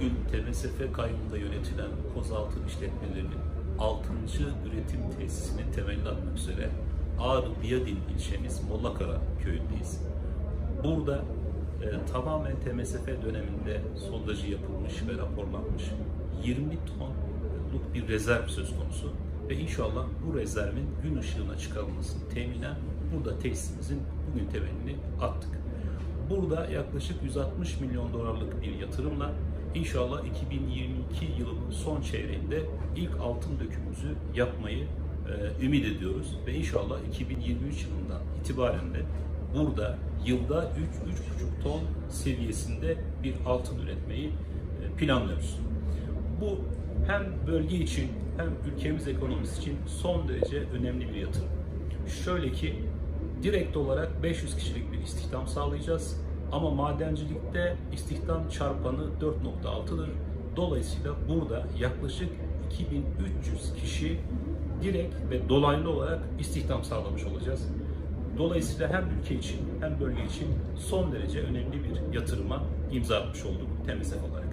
bugün TMSF kaybında yönetilen Kozaltı işletmelerinin 6. üretim tesisinin temelini atmak üzere Ağrı Biyadin ilçemiz Mollakara köyündeyiz. Burada e, tamamen TMSF döneminde sondajı yapılmış ve raporlanmış 20 tonluk bir rezerv söz konusu ve inşallah bu rezervin gün ışığına çıkarılmasını teminen burada tesisimizin bugün temelini attık. Burada yaklaşık 160 milyon dolarlık bir yatırımla inşallah 2022 yılının son çeyreğinde ilk altın dökümümüzü yapmayı e, ümit ediyoruz ve inşallah 2023 yılından itibaren de burada yılda 3-3,5 ton seviyesinde bir altın üretmeyi e, planlıyoruz. Bu hem bölge için hem ülkemiz ekonomisi için son derece önemli bir yatırım. Şöyle ki direkt olarak 500 kişilik bir istihdam sağlayacağız. Ama madencilikte istihdam çarpanı 4.6'dır. Dolayısıyla burada yaklaşık 2300 kişi direkt ve dolaylı olarak istihdam sağlamış olacağız. Dolayısıyla hem ülke için hem bölge için son derece önemli bir yatırıma imza atmış olduk TMSF olarak.